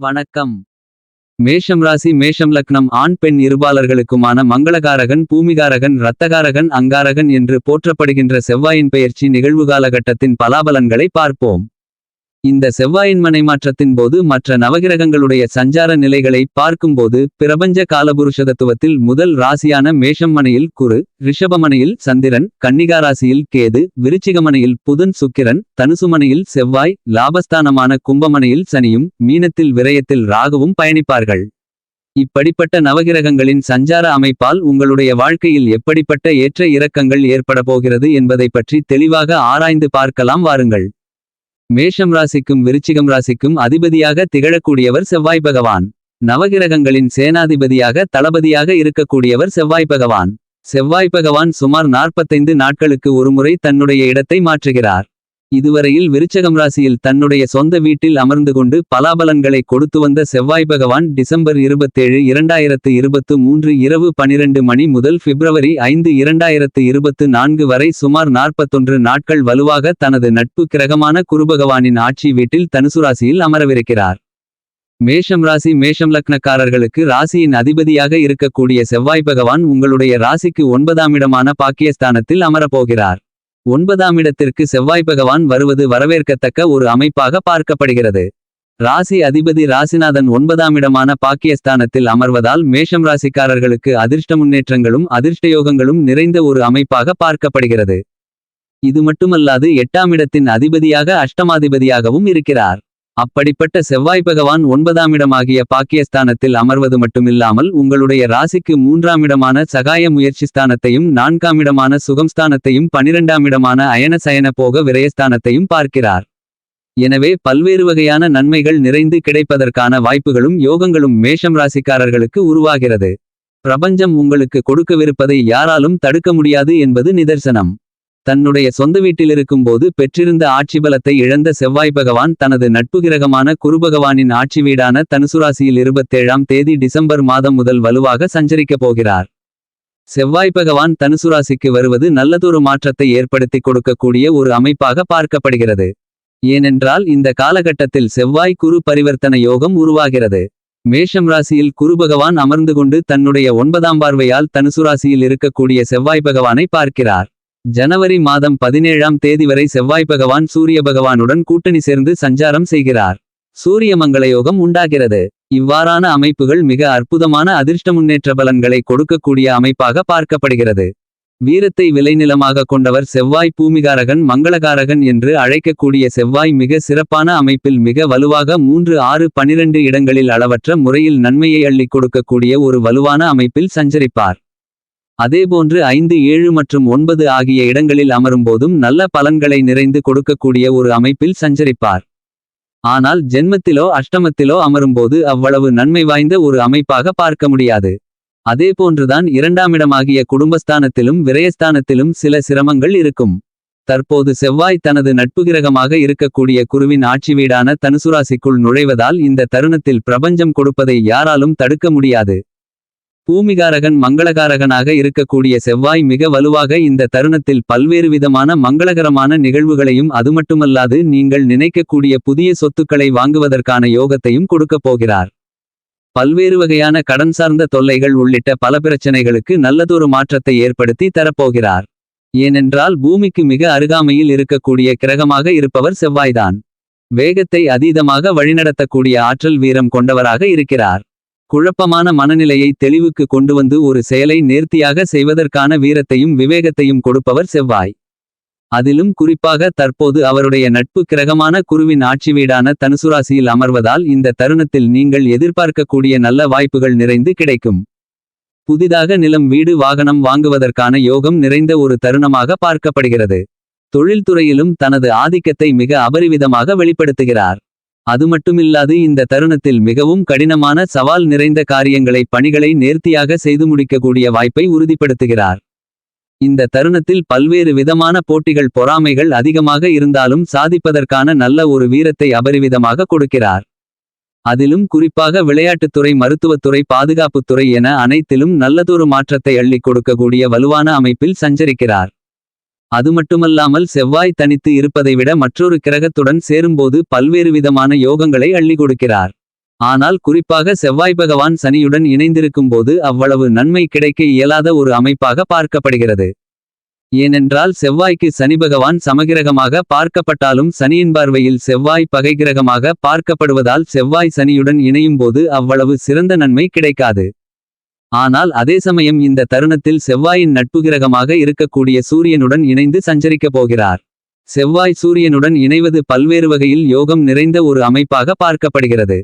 வணக்கம். மேஷம் ராசி மேஷம் லக்னம் ஆண் பெண் இருபாலர்களுக்குமான மங்களகாரகன் பூமிகாரகன் இரத்தகாரகன் அங்காரகன் என்று போற்றப்படுகின்ற செவ்வாயின் பெயர்ச்சி நிகழ்வு காலகட்டத்தின் பலாபலன்களை பார்ப்போம். இந்த செவ்வாயின் மனைமாற்றத்தின் போது மற்ற நவகிரகங்களுடைய சஞ்சார நிலைகளை பார்க்கும்போது பிரபஞ்ச காலபுருஷதத்துவத்தில் முதல் ராசியான மேஷம்மனையில் குரு ரிஷபமனையில் சந்திரன் கன்னிகா ராசியில் கேது விருச்சிகமனையில் புதன் சுக்கிரன் தனுசுமனையில் செவ்வாய் லாபஸ்தானமான கும்பமனையில் சனியும் மீனத்தில் விரயத்தில் ராகுவும் பயணிப்பார்கள். இப்படிப்பட்ட நவகிரகங்களின் சஞ்சார அமைப்பால் உங்களுடைய வாழ்க்கையில் எப்படிப்பட்ட ஏற்ற இறக்கங்கள் ஏற்பட போகிறது என்பதை பற்றி தெளிவாக ஆராய்ந்து பார்க்கலாம் வாருங்கள். மேஷம் ராசிக்கும் விருச்சிகம் ராசிக்கும் அதிபதியாக திகழக்கூடியவர் செவ்வாய் பகவான். நவகிரகங்களின் சேனாதிபதியாக தளபதியாக இருக்கக்கூடியவர் செவ்வாய் பகவான். செவ்வாய் பகவான் சுமார் நாற்பத்தைந்து நாட்களுக்கு ஒருமுறை தன்னுடைய இடத்தை மாற்றுகிறார். இதுவரையில் விருச்சகம் ராசியில் தன்னுடைய சொந்த வீட்டில் அமர்ந்து கொண்டு பலாபலன்களை கொடுத்து வந்த செவ்வாய் பகவான் டிசம்பர் இருபத்தேழு இரண்டாயிரத்து இருபத்து மூன்று இரவு பனிரெண்டு மணி முதல் பிப்ரவரி ஐந்து இரண்டாயிரத்து இருபத்து நான்கு வரை சுமார் நாற்பத்தொன்று நாட்கள் வலுவாக தனது நட்பு கிரகமான குருபகவானின் ஆட்சி வீட்டில் தனுசு ராசியில் அமரவிருக்கிறார். மேஷம் ராசி மேஷம் லக்னக்காரர்களுக்கு ராசியின் அதிபதியாக இருக்கக்கூடிய செவ்வாய் பகவான் உங்களுடைய ராசிக்கு ஒன்பதாம் இடமான பாக்கியஸ்தானத்தில் அமரப்போகிறார் ஒன்பதாம் இடத்திற்கு செவ்வாய் பகவான் வருவது வரவேற்கத்தக்க ஒரு அமைப்பாக பார்க்கப்படுகிறது. ராசி அதிபதி ராசிநாதன் ஒன்பதாம் இடமான பாக்கியஸ்தானத்தில் அமர்வதால் மேஷம் ராசிக்காரர்களுக்கு அதிர்ஷ்ட முன்னேற்றங்களும் அதிர்ஷ்டயோகங்களும் நிறைந்த ஒரு அமைப்பாக பார்க்கப்படுகிறது. இது மட்டுமல்லாது எட்டாம் இடத்தின் அதிபதியாக அஷ்டமாதிபதியாகவும் இருக்கிறார். அப்படிப்பட்ட செவ்வாய் பகவான் ஒன்பதாம் இடமாகிய பாக்கியஸ்தானத்தில் அமர்வது மட்டுமில்லாமல் உங்களுடைய ராசிக்கு மூன்றாம் இடமான சகாய முயற்சி ஸ்தானத்தையும் நான்காம் இடமான சுகம்ஸ்தானத்தையும் பனிரெண்டாம் இடமான அயன சயன போக விரயஸ்தானத்தையும் பார்க்கிறார். எனவே பல்வேறு வகையான நன்மைகள் நிறைந்து கிடைப்பதற்கான வாய்ப்புகளும் யோகங்களும் மேஷம் ராசிக்காரர்களுக்கு உருவாகிறது. பிரபஞ்சம் உங்களுக்கு கொடுக்கவிருப்பதை யாராலும் தடுக்க முடியாது என்பது நிதர்சனம். தன்னுடைய சொந்த வீட்டிலிருக்கும்போது பெற்றிருந்த ஆட்சி பலத்தை இழந்த செவ்வாய் பகவான் தனது நட்பு கிரகமான குருபகவானின் ஆட்சி வீடான தனுசுராசியில் இருபத்தேழாம் தேதி டிசம்பர் மாதம் முதல் வலுவாக சஞ்சரிக்கப் போகிறார். செவ்வாய் பகவான் தனுசுராசிக்கு வருவது நல்லதொரு மாற்றத்தை ஏற்படுத்தி கொடுக்கக்கூடிய ஒரு அமைப்பாக பார்க்கப்படுகிறது. ஏனென்றால் இந்த காலகட்டத்தில் செவ்வாய் குரு பரிவர்த்தன யோகம் உருவாகிறது. மேஷம் ராசியில் குரு பகவான் அமர்ந்து கொண்டு தன்னுடைய ஒன்பதாம் பார்வையால் தனுசுராசியில் இருக்கக்கூடிய செவ்வாய் பகவானை பார்க்கிறார். ஜனவரி மாதம் பதினேழாம் தேதி வரை செவ்வாய் பகவான் சூரிய பகவானுடன் கூட்டணி சேர்ந்து சஞ்சாரம் செய்கிறார். சூரிய மங்கள யோகம் உண்டாகிறது. இவ்வாறான அமைப்புகள் மிக அற்புதமான அதிர்ஷ்ட முன்னேற்ற பலன்களை கொடுக்கக்கூடிய அமைப்பாக பார்க்கப்படுகிறது. வீரத்தை விளைநிலமாக கொண்டவர் செவ்வாய் பூமிகாரகன் மங்களகாரகன் என்று அழைக்கக்கூடிய செவ்வாய் மிக சிறப்பான அமைப்பில் மிக வலுவாக மூன்று ஆறு பனிரெண்டு இடங்களில் அளவற்ற முறையில் நன்மையை அள்ளிக் கொடுக்கக்கூடிய ஒரு வலுவான அமைப்பில் சஞ்சரிப்பார். அதேபோன்று ஐந்து ஏழு மற்றும் ஒன்பது ஆகிய இடங்களில் அமரும்போதும் நல்ல பலன்களை நிறைந்து கொடுக்கக்கூடிய ஒரு அமைப்பில் சஞ்சரிப்பார். ஆனால் ஜென்மத்திலோ அஷ்டமத்திலோ அமரும்போது அவ்வளவு நன்மை வாய்ந்த ஒரு அமைப்பாக பார்க்க முடியாது. அதேபோன்றுதான் இரண்டாமிடமாகிய குடும்பஸ்தானத்திலும் விரயஸ்தானத்திலும் சில சிரமங்கள் இருக்கும். தற்போது செவ்வாய் தனது நட்பு கிரகமாக இருக்கக்கூடிய குருவின் ஆட்சி வீடான தனுசுராசிக்குள் நுழைவதால் இந்த தருணத்தில் பிரபஞ்சம் கொடுப்பதை யாராலும் தடுக்க முடியாது. பூமிகாரகன் மங்களகாரகனாக இருக்கக்கூடிய செவ்வாய் மிக வலுவாக இந்த தருணத்தில் பல்வேறு விதமான மங்களகரமான நிகழ்வுகளையும் அதுமட்டுமல்லாது நீங்கள் நினைக்கக்கூடிய புதிய சொத்துக்களை வாங்குவதற்கான யோகத்தையும் கொடுக்கப் போகிறார். பல்வேறு வகையான கடன் சார்ந்த தொல்லைகள் உள்ளிட்ட பல பிரச்சனைகளுக்கு நல்லதொரு மாற்றத்தை ஏற்படுத்தி தரப்போகிறார். ஏனென்றால் பூமிக்கு மிக அருகாமையில் இருக்கக்கூடிய கிரகமாக இருப்பவர் செவ்வாய்தான். வேகத்தை அதீதமாக வழிநடத்தக்கூடிய ஆற்றல் வீரம் கொண்டவராக இருக்கிறார். குழப்பமான மனநிலையை தெளிவுக்கு கொண்டு வந்து ஒரு செயலை நேர்த்தியாக செய்வதற்கான வீரத்தையும் விவேகத்தையும் கொடுப்பவர் செவ்வாய். அதிலும் குறிப்பாக தற்போது அவருடைய நட்பு கிரகமான குருவின் ஆட்சி வீடான தனுசுராசியில் அமர்வதால் இந்த தருணத்தில் நீங்கள் எதிர்பார்க்கக்கூடிய நல்ல வாய்ப்புகள் நிறைந்து கிடைக்கும். புதிதாக நிலம் வீடு வாகனம் வாங்குவதற்கான யோகம் நிறைந்த ஒரு தருணமாக பார்க்கப்படுகிறது. தொழில்துறையிலும் தனது ஆதிக்கத்தை மிக அபரிவிதமாக வெளிப்படுத்துகிறார். அது மட்டுமில்லாது இந்த தருணத்தில் மிகவும் கடினமான சவால் நிறைந்த காரியங்களை பணிகளை நேர்த்தியாக செய்து முடிக்கக்கூடிய வாய்ப்பை உறுதிப்படுத்துகிறார். இந்த தருணத்தில் பல்வேறு விதமான போட்டிகள் பொறாமைகள் அதிகமாக இருந்தாலும் சாதிப்பதற்கான நல்ல ஒரு வீரத்தை அபரிவிதமாக கொடுக்கிறார். அதிலும் குறிப்பாக விளையாட்டுத்துறை மருத்துவத்துறை பாதுகாப்புத்துறை என அனைத்திலும் நல்லதொரு மாற்றத்தை அள்ளிக் கொடுக்கக்கூடிய வலுவான அமைப்பில் சஞ்சரிக்கிறார். அது மட்டுமல்லாமல் செவ்வாய் தனித்து இருப்பதை விட மற்றொரு கிரகத்துடன் சேரும்போது பல்வேறு விதமான யோகங்களை அள்ளி கொடுக்கிறார். ஆனால் குறிப்பாக செவ்வாய் பகவான் சனியுடன் இணைந்திருக்கும்போது அவ்வளவு நன்மை கிடைக்க இயலாத ஒரு அமைப்பாக பார்க்கப்படுகிறது. ஏனென்றால் செவ்வாய்க்கு சனி பகவான் சமகிரகமாக பார்க்கப்பட்டாலும் சனியின் பார்வையில் செவ்வாய் பகைகிரகமாக பார்க்கப்படுவதால் செவ்வாய் சனியுடன் இணையும்போது அவ்வளவு சிறந்த நன்மை கிடைக்காது. ஆனால் அதே சமயம் இந்த தருணத்தில் செவ்வாயின் நட்பு கிரகமாக இருக்கக்கூடிய சூரியனுடன் இணைந்து சஞ்சரிக்கப் போகிறார். செவ்வாய் சூரியனுடன் இணைவது பல்வேறு வகையில் யோகம் நிறைந்த ஒரு அமைப்பாக பார்க்கப்படுகிறது.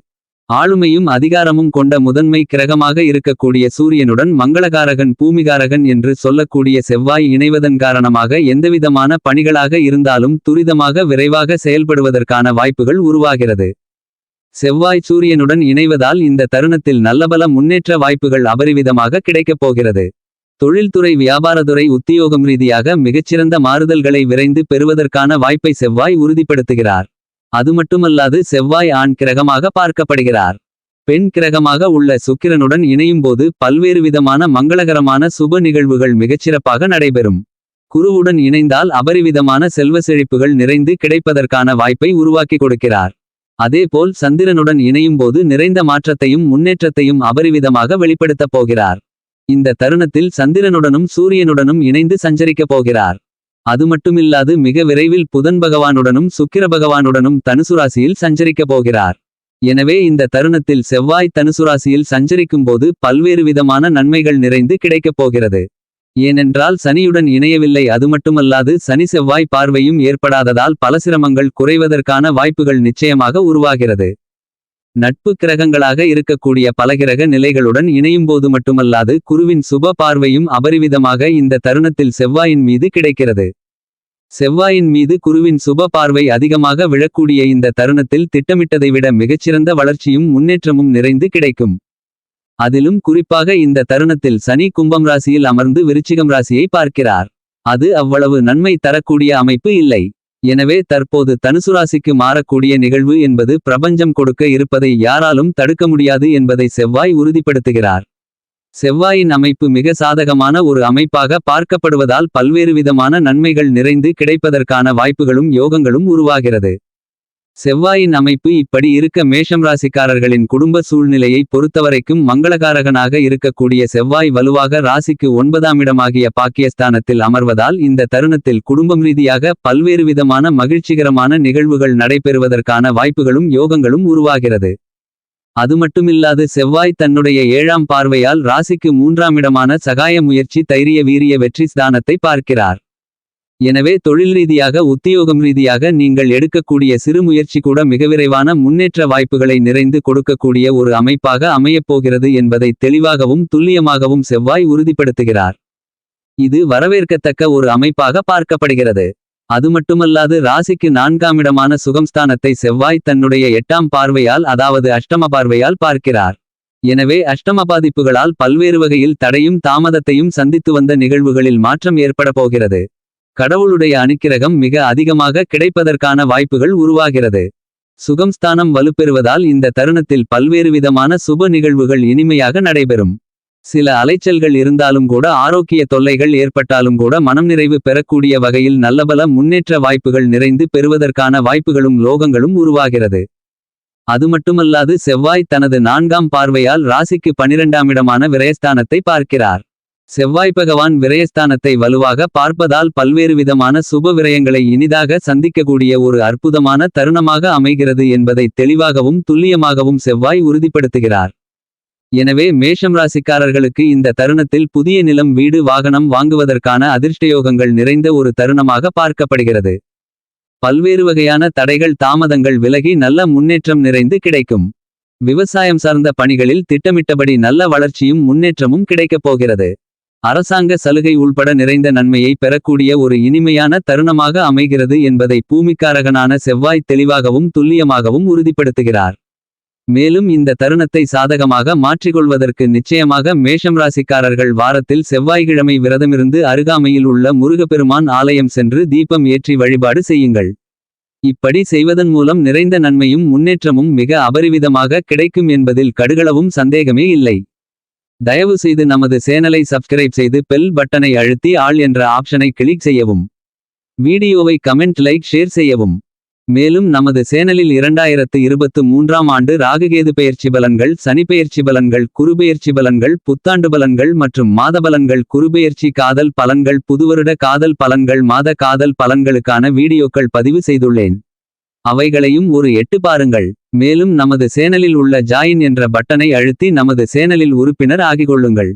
ஆளுமையும் அதிகாரமும் கொண்ட முதன்மை கிரகமாக இருக்கக்கூடிய சூரியனுடன் மங்களகாரகன் பூமிகாரகன் என்று சொல்லக்கூடிய செவ்வாய் இணைவதன் காரணமாக எந்தவிதமான பணிகளாக இருந்தாலும் துரிதமாக விரைவாக செயல்படுவதற்கான வாய்ப்புகள் உருவாகிறது. செவ்வாய் சூரியனுடன் இணைவதால் இந்த தருணத்தில் நல்லபல முன்னேற்ற வாய்ப்புகள் அபரிவிதமாக கிடைக்கப் போகிறது. தொழில்துறை வியாபாரத்துறை உத்தியோகம் ரீதியாக மிகச்சிறந்த மாறுதல்களை விரைந்து பெறுவதற்கான வாய்ப்பை செவ்வாய் உறுதிப்படுத்துகிறார். அது மட்டுமல்லாது செவ்வாய் ஆண் கிரகமாக பார்க்கப்படுகிறார். பெண் கிரகமாக உள்ள சுக்கிரனுடன் இணையும்போது பல்வேறு விதமான மங்களகரமான சுப நிகழ்வுகள் மிகச்சிறப்பாக நடைபெறும். குருவுடன் இணைந்தால் அபரிவிதமான செல்வ செழிப்புகள் நிறைந்து கிடைப்பதற்கான வாய்ப்பை உருவாக்கி கொடுக்கிறார். அதேபோல் சந்திரனுடன் இணையும்போது நிறைந்த மாற்றத்தையும் முன்னேற்றத்தையும் அபரிவிதமாக வெளிப்படுத்தப் போகிறார். இந்த தருணத்தில் சந்திரனுடனும் சூரியனுடனும் இணைந்து சஞ்சரிக்கப் போகிறார். அது மட்டுமில்லாது மிக விரைவில் புதன் பகவானுடனும் சுக்கிர பகவானுடனும் தனுசுராசியில் சஞ்சரிக்கப் போகிறார். எனவே இந்த தருணத்தில் செவ்வாய் தனுசுராசியில் சஞ்சரிக்கும் சஞ்சரிக்கும்போது பல்வேறு விதமான நன்மைகள் நிறைந்து கிடைக்கப் போகிறது. ஏனென்றால் சனியுடன் இணையவில்லை. அது மட்டுமல்லாது சனி செவ்வாய் பார்வையும் ஏற்படாததால் பல சிரமங்கள் குறைவதற்கான வாய்ப்புகள் நிச்சயமாக உருவாகிறது. நட்பு கிரகங்களாக இருக்கக்கூடிய பலகிரக நிலைகளுடன் இணையும்போது மட்டுமல்லாது குருவின் சுப பார்வையும் அபரிவிதமாக இந்த தருணத்தில் செவ்வாயின் மீது கிடைக்கிறது. செவ்வாயின் மீது குருவின் சுப பார்வை அதிகமாக விழக்கூடிய இந்த தருணத்தில் திட்டமிட்டதை விட மிகச்சிறந்த வளர்ச்சியும் முன்னேற்றமும் நிறைந்து கிடைக்கும். அதிலும் குறிப்பாக இந்த தருணத்தில் சனி கும்பம் ராசியில் அமர்ந்து விருச்சிகம் ராசியை பார்க்கிறார். அது அவ்வளவு நன்மை தரக்கூடிய அமைப்பு இல்லை. எனவே தற்போது தனுசு ராசிக்கு மாறக்கூடிய நிகழ்வு என்பது பிரபஞ்சம் கொடுக்க இருப்பதை யாராலும் தடுக்க முடியாது என்பதை செவ்வாய் உறுதிப்படுத்துகிறார். செவ்வாயின் அமைப்பு மிக சாதகமான ஒரு அமைப்பாக பார்க்கப்படுவதால் பல்வேறு விதமான நன்மைகள் நிறைந்து கிடைப்பதற்கான வாய்ப்புகளும் யோகங்களும் உருவாகிறது. செவ்வாயின் அமைப்பு இப்படி இருக்க மேஷம் ராசிக்காரர்களின் குடும்ப சூழ்நிலையை பொறுத்தவரைக்கும் மங்களகாரகனாக இருக்கக்கூடிய செவ்வாய் வலுவாக ராசிக்கு ஒன்பதாம் இடமாகிய பாக்கியஸ்தானத்தில் அமர்வதால் இந்த தருணத்தில் குடும்பம் ரீதியாக பல்வேறு விதமான மகிழ்ச்சிகரமான நிகழ்வுகள் நடைபெறுவதற்கான வாய்ப்புகளும் யோகங்களும் உருவாகிறது. அது மட்டுமில்லாது செவ்வாய் தன்னுடைய ஏழாம் பார்வையால் ராசிக்கு மூன்றாம் இடமான சகாய முயற்சி தைரிய வீரிய வெற்றி ஸ்தானத்தை பார்க்கிறார். எனவே தொழில் ரீதியாக உத்தியோகம் ரீதியாக நீங்கள் எடுக்கக்கூடிய சிறு முயற்சி கூட மிக விரைவான முன்னேற்ற வாய்ப்புகளை நிறைந்து கொடுக்கக்கூடிய ஒரு அமைப்பாக அமையப்போகிறது என்பதை தெளிவாகவும் துல்லியமாகவும் செவ்வாய் உறுதிப்படுத்துகிறார். இது வரவேற்கத்தக்க ஒரு அமைப்பாக பார்க்கப்படுகிறது. அது மட்டுமல்லாது ராசிக்கு நான்காம் இடமான சுகம்ஸ்தானத்தை செவ்வாய் தன்னுடைய எட்டாம் பார்வையால் அதாவது அஷ்டம பார்வையால் பார்க்கிறார். எனவே அஷ்டம பாதிப்புகளால் பல்வேறு வகையில் தடையும் தாமதத்தையும் சந்தித்து வந்த நிகழ்வுகளில் மாற்றம் ஏற்பட போகிறது. கடவுளுடைய அனுக்கிரகம் மிக அதிகமாக கிடைப்பதற்கான வாய்ப்புகள் உருவாகிறது. சுகம்ஸ்தானம் வலுப்பெறுவதால் இந்த தருணத்தில் பல்வேறு விதமான சுப நிகழ்வுகள் இனிமையாக நடைபெறும். சில அலைச்சல்கள் இருந்தாலும் கூட ஆரோக்கிய தொல்லைகள் ஏற்பட்டாலும் கூட மனம் நிறைவு பெறக்கூடிய வகையில் நல்லபல முன்னேற்ற வாய்ப்புகள் நிறைந்து பெறுவதற்கான வாய்ப்புகளும் லோகங்களும் உருவாகிறது. அது மட்டுமல்லாது செவ்வாய் தனது நான்காம் பார்வையால் ராசிக்கு பனிரெண்டாம் இடமான விரயஸ்தானத்தை பார்க்கிறார். செவ்வாய் பகவான் விரயஸ்தானத்தை வலுவாக பார்ப்பதால் பல்வேறு விதமான சுப விரயங்களை இனிதாக சந்திக்கக்கூடிய ஒரு அற்புதமான தருணமாக அமைகிறது என்பதை தெளிவாகவும் துல்லியமாகவும் செவ்வாய் உறுதிப்படுத்துகிறார். எனவே மேஷம் ராசிக்காரர்களுக்கு இந்த தருணத்தில் புதிய நிலம் வீடு வாகனம் வாங்குவதற்கான அதிர்ஷ்டயோகங்கள் நிறைந்த ஒரு தருணமாக பார்க்கப்படுகிறது. பல்வேறு வகையான தடைகள் தாமதங்கள் விலகி நல்ல முன்னேற்றம் நிறைந்து கிடைக்கும். விவசாயம் சார்ந்த பணிகளில் திட்டமிட்டபடி நல்ல வளர்ச்சியும் முன்னேற்றமும் கிடைக்கப் போகிறது. அரசாங்க சலுகை உள்பட நிறைந்த நன்மையை பெறக்கூடிய ஒரு இனிமையான தருணமாக அமைகிறது என்பதை பூமிக்காரகனான செவ்வாய் தெளிவாகவும் துல்லியமாகவும் உறுதிப்படுத்துகிறார். மேலும் இந்த தருணத்தை சாதகமாக மாற்றிக்கொள்வதற்கு நிச்சயமாக மேஷம் ராசிக்காரர்கள் வாரத்தில் செவ்வாய்க்கிழமை விரதமிருந்து அருகாமையில் உள்ள முருகப்பெருமான் ஆலயம் சென்று தீபம் ஏற்றி வழிபாடு செய்யுங்கள். இப்படி செய்வதன் மூலம் நிறைந்த நன்மையும் முன்னேற்றமும் மிக அபரிவிதமாக கிடைக்கும் என்பதில் கடுகளவும் சந்தேகமே இல்லை. தயவு செய்து நமது சேனலை சப்ஸ்கிரைப் செய்து பெல் பட்டனை அழுத்தி ஆள் என்ற ஆப்ஷனை கிளிக் செய்யவும். வீடியோவை கமெண்ட் லைக் ஷேர் செய்யவும். மேலும் நமது சேனலில் இரண்டாயிரத்து இருபத்து மூன்றாம் ஆண்டு ராகுகேது பெயர்ச்சி பலன்கள் சனிப்பெயர்ச்சி பலன்கள் குருபெயர்ச்சி பலன்கள் புத்தாண்டு பலன்கள் மற்றும் மாத பலன்கள் குருபெயர்ச்சி காதல் பலன்கள் புதுவருட காதல் பலன்கள் மாத காதல் பலன்களுக்கான வீடியோக்கள் பதிவு செய்துள்ளேன். அவைகளையும் ஒரு எட்டு பாருங்கள். மேலும் நமது சேனலில் உள்ள ஜாயின் என்ற பட்டனை அழுத்தி நமது சேனலில் உறுப்பினர் ஆகிக்கொள்ளுங்கள்